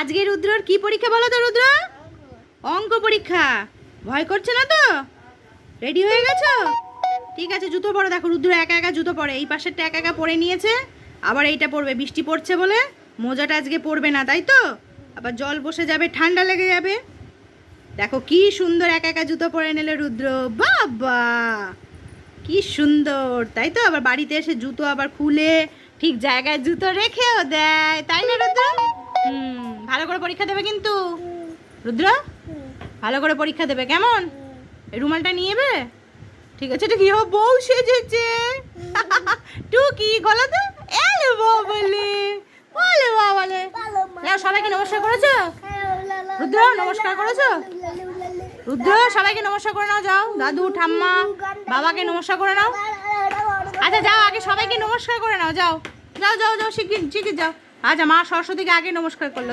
আজকে রুদ্রর কি পরীক্ষা বলো তো, রুদ্র? অঙ্ক পরীক্ষা। ভয় করছে না তো? রেডি হয়ে গেছো? ঠিক আছে, জুতো পরো। দেখো, রুদ্র একা একা জুতো পরে। এই পাশেরটা একা একা পরে নিয়েছে। আবার এইটা পরবে। বৃষ্টি পড়ছে বলে মোজাটা আজকে পরবে না, তাই তো? আবার জল বসে যাবে, ঠান্ডা লেগে যাবে। দেখো, কি সুন্দর একা একা জুতো পরে নিলে রুদ্র। বাবা! কি সুন্দর, তাই তো? আবার বাড়িতে এসে জুতো আবার খুলে ঠিক জায়গায় জুতো রেখেও দেয়। ভালো করে পরীক্ষা দেবে কিন্তু? রুদ্র? ভালো করে পরীক্ষা দেবে, কেমন? রুমালটা নিয়ে যাবে ঠিক আছে এটা কি বউ সেজেছে। টুকি গলাতে? এলে বলে। বলে বলে। সবাইকে নমস্কার করেছ? রুদ্র, নমস্কার করেছ? রুদ্র, সবাইকে নমস্কার করে নাও, যাও। দাদু, ঠাম্মা, বাবাকে নমস্কার করে নাও। আচ্ছা যাও, আগে সবাইকে নমস্কার করে নাও, যাও। যাও যাও যাও, শিগগির শিগগির যাও। আচ্ছা মা সরস্বতীকে আগে নমস্কার করল।